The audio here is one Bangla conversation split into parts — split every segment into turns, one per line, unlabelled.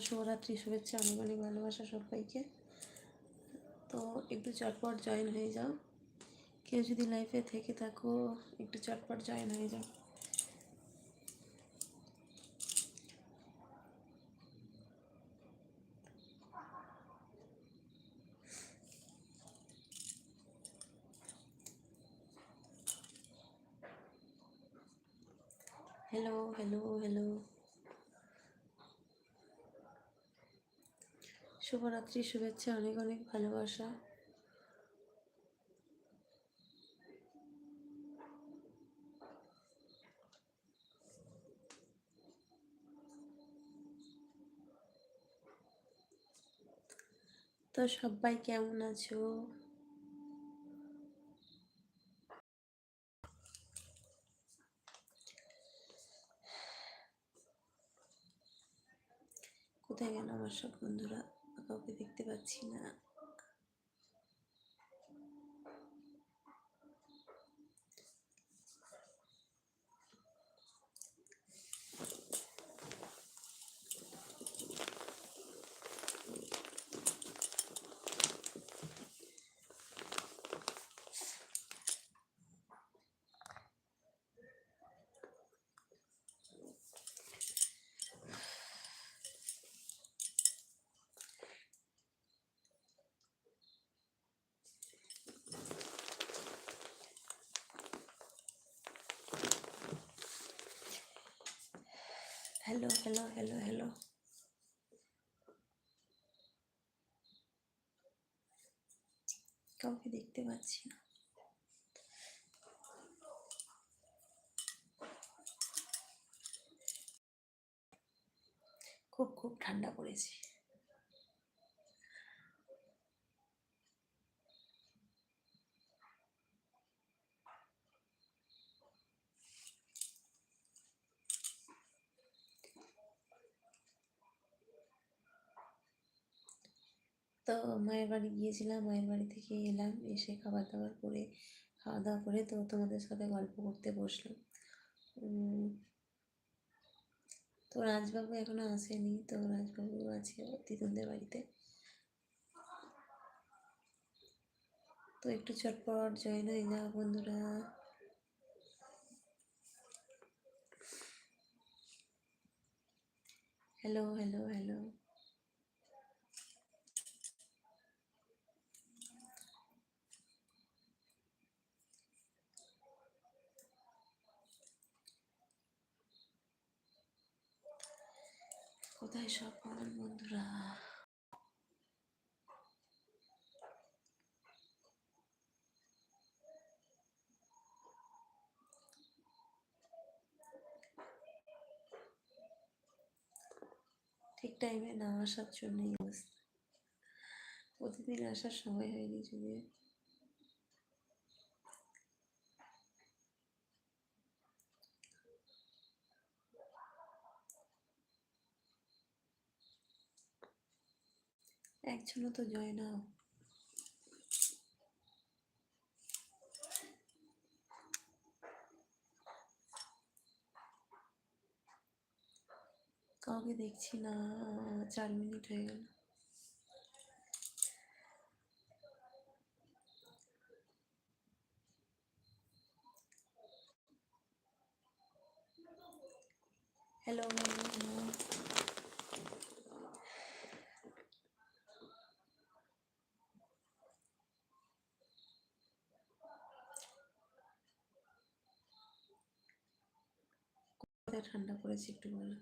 শুভরাত্রি শুভেচ্ছা অনেক অনেক ভালোবাসা সবাইকে। তো একটু চটপট জয়েন হয়ে যাও। কেউ যদি লাইফে থেকে থাকো, একটু চটপট জয়েন হয়ে যাও। হ্যালো হ্যালো হ্যালো শুভরাত্রি শুভেচ্ছা অনেক অনেক ভালোবাসা। তো সবাই কেমন আছো? কোথায় গেল আমার সব বন্ধুরা? কাউকে দেখতে পাচ্ছি না। হ্যালো হ্যালো হ্যালো হ্যালো কাউকে দেখতে পাচ্ছি না। খুব খুব ঠান্ডা পড়েছে। তো মায়ের বাড়ি গিয়েছিলাম, মায়ের বাড়ি থেকে এলাম, এসে খাবার দাবার করে খাওয়া দাওয়া করে তো তোমাদের সাথে গল্প করতে বসলাম। তো রাজবাবু এখনও আসেনি, তো রাজবাবু আছে দিদুনদের বাড়িতে। তো একটু চটপট জয়েন হয়ে যাও বন্ধুরা। হ্যালো হ্যালো হ্যালো কোথায় আমার বন্ধুরা। ঠিক টাইমে না আসার জন্যই প্রতিদিন আসার সময় হয়নি যদিও। একজনও তো জয় নাও কাউকে দেখছি না চার মিনিট হয়ে গেল। হ্যালো হ্যালো ঠান্ডা পড়েছে একটু বলো।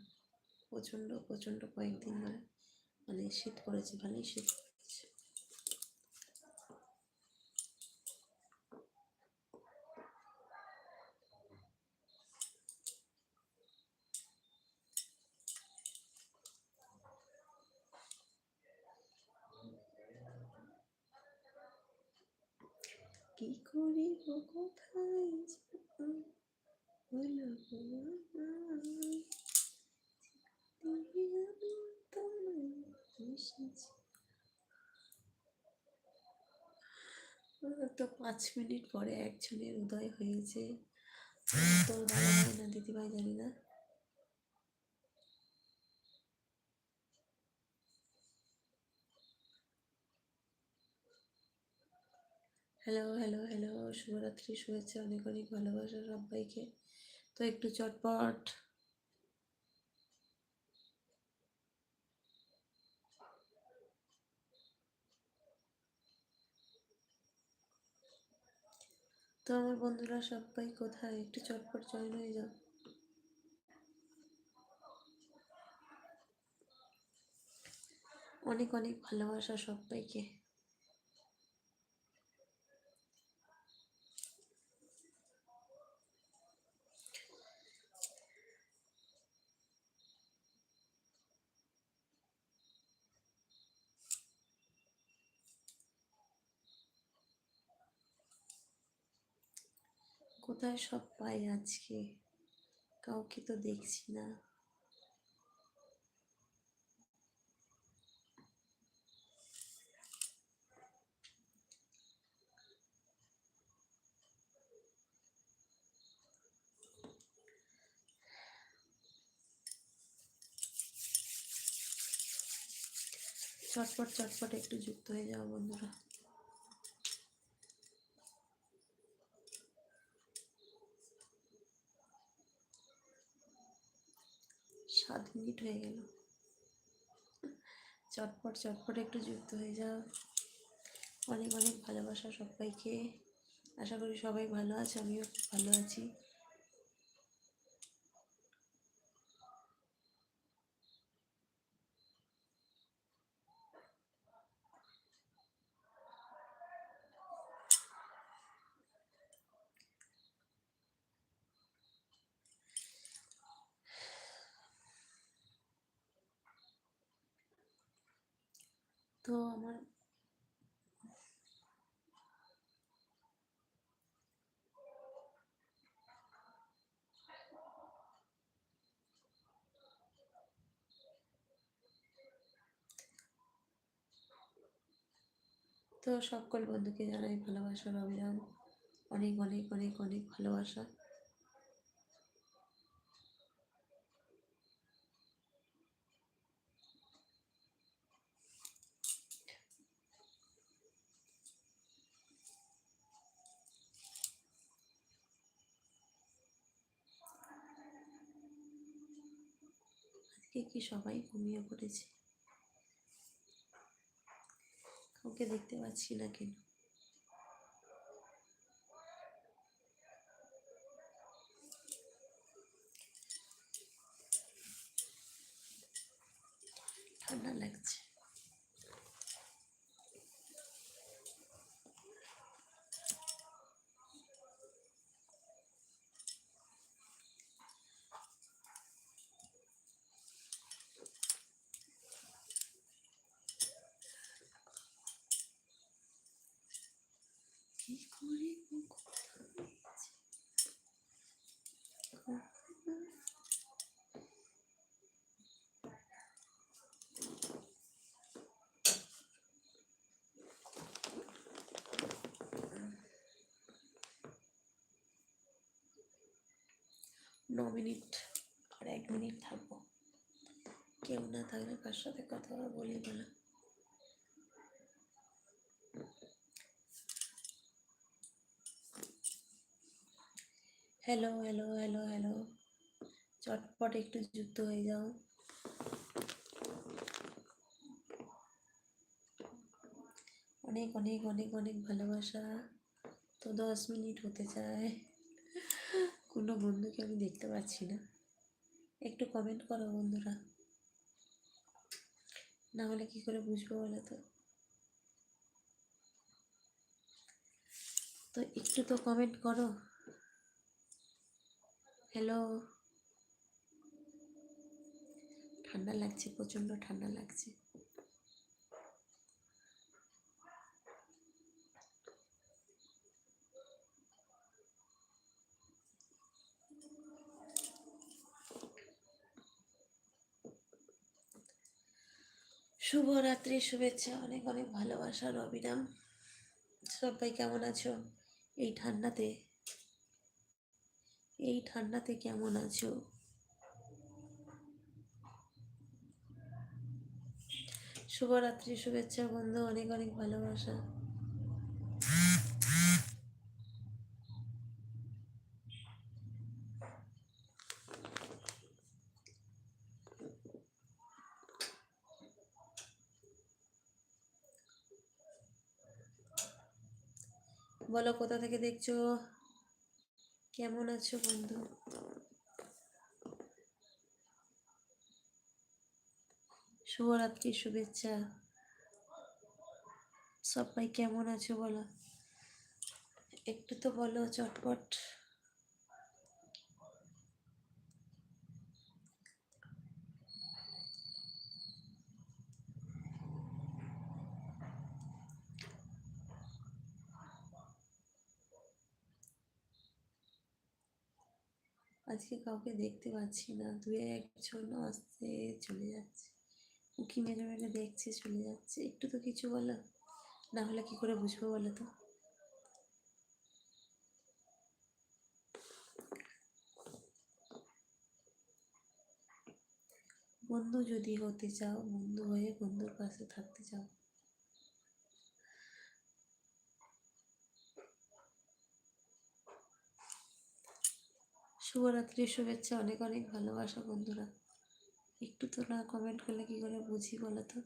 প্রচণ্ড প্রচণ্ড কয়েকদিন ধরে। মানে শীত পড়েছে, ভালোই শীত কি করিব কোথায় তো পাঁচ মিনিট পরে একজনের উদয় হয়েছে। তো দাদা ভাই না, দিদিভাই জানি না। হ্যালো হ্যালো হ্যালো শুভরাত্রি, শুভেচ্ছা, অনেক অনেক ভালোবাসা সবাইকে তো একটু চটপট। তো আমার বন্ধুরা সবাই কোথায়? একটু চটপট জয়েন হয়ে যাও। অনেক অনেক ভালোবাসা সবাইকে। কোথায় সব পাই আজকে? কাউকে তো দেখছি না। চটপট চটপট একটু যুক্ত হয়ে যাও বন্ধুরা। সাত মিনিট হয়ে গেল। চটপট চটপট একটু যুক্ত হয়ে যাও। অনেক অনেক ভালোবাসা সবাইকে। আশা করি সবাই ভালো আছে, আমিও ভালো আছি। তো আমার তো সকল বন্ধুকে জানাই ভালোবাসার অবিরাম অনেক অনেক অনেক অনেক ভালোবাসা আজকে কি সবাই ঘুমিয়ে পড়েছে। কাউকে দেখতে পাচ্ছি না কেন ঠান্ডা লাগছে কি করে ন মিনিট আর এক মিনিট থাকব। কেউ না থাকলে কার সাথে কথা বলি বলা হ্যালো হ্যালো হ্যালো হ্যালো চটপট একটু যুক্ত হয়ে যাও। অনেক অনেক অনেক অনেক ভালোবাসা। তো দশ মিনিট হতে চায়। কোনো বন্ধুকে আমি দেখতে পাচ্ছি না। একটু কমেন্ট করো বন্ধুরা। না হলে কি করে বুঝব বলো তো? তো একটু তো কমেন্ট করো। হ্যালো ঠান্ডা লাগছে, প্রচণ্ড ঠান্ডা লাগছে। শুভরাত্রি, শুভেচ্ছা, অনেক অনেক ভালোবাসার অবিরাম সবাই কেমন আছো এই ঠান্ডাতে? এই ঠান্ডাতে কেমন আছো? শুভরাত্রি শুভেচ্ছা বন্ধু অনেক অনেক ভালোবাসা। বলো কোথা থেকে দেখছ? কেমন আছো বন্ধু? শুভরাত্রি শুভেচ্ছা। সবাই কেমন আছো বলো? একটু তো বলো চটপট। আজকে কাউকে দেখতে পাচ্ছি না। দু একজন আসছে, চলে যাচ্ছে। উকি মেরে মেরে দেখছে, চলে যাচ্ছে। একটু তো কিছু বলো, না হলে কি করে বুঝব বলো তো? বন্ধু যদি হতে চাও, বন্ধু হয়ে বন্ধুর পাশে থাকতে চাও। শুভরাত্রির শুভেচ্ছা, অনেক অনেক ভালোবাসা বন্ধুরা। একটু তো না কমেন্ট করলে কী করে বুঝি বলো তো?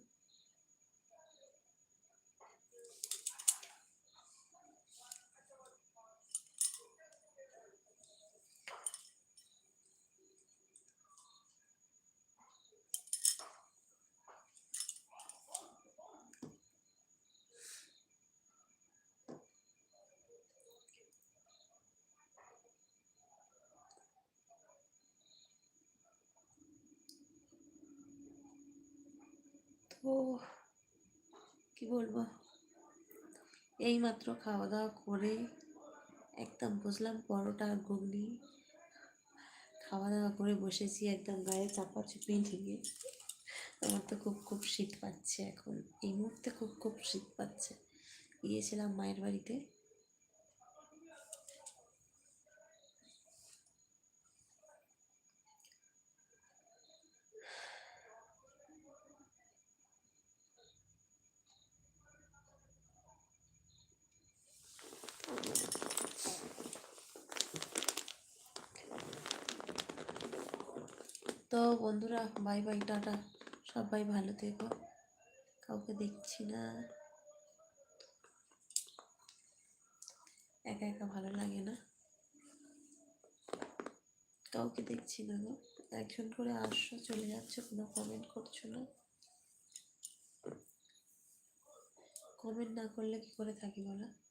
তো কি বলব? এই মাত্র খাওয়া দাওয়া করে একদম বুঝলাম পরোটা আর ঘুগনি। খাওয়া দাওয়া করে বসেছি একদম গায়ে চাপা চুপি আমার তো খুব খুব শীত পাচ্ছে এখন। এই মুহূর্তে খুব খুব শীত পাচ্ছে। গিয়েছিলাম মায়ের বাড়িতে। তো বন্ধুরা বাই বাই টাটা। সবাই ভালো থেকো। কাউকে দেখছি না। একা একা ভালো লাগে না। কাউকে দেখছি না গো। একজন করে আসছো, চলে যাচ্ছে, কোনো কমেন্ট করছ না। কমেন্ট না করলে কি করে থাকি বলা?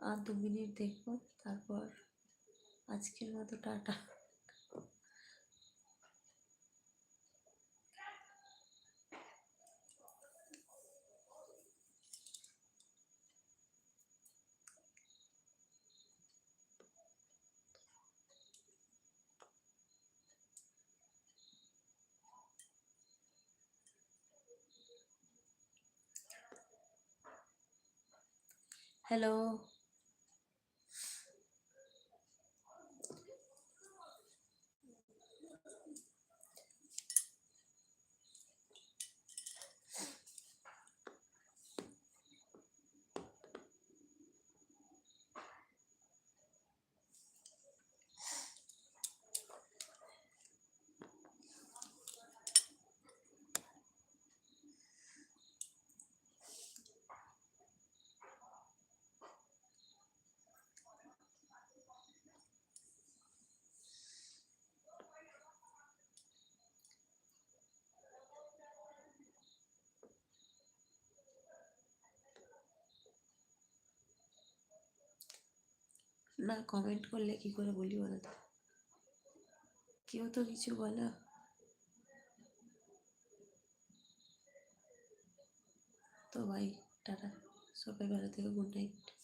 আর দু মিনিট দেখব তারপর আজকের মতো টাটা। হ্যালো না কমেন্ট করলে কি করে বলি বলো তো কেউ তো কিছু বলো। তো ভাই, টাটা। সবাই ভালো থেকে গুড নাইট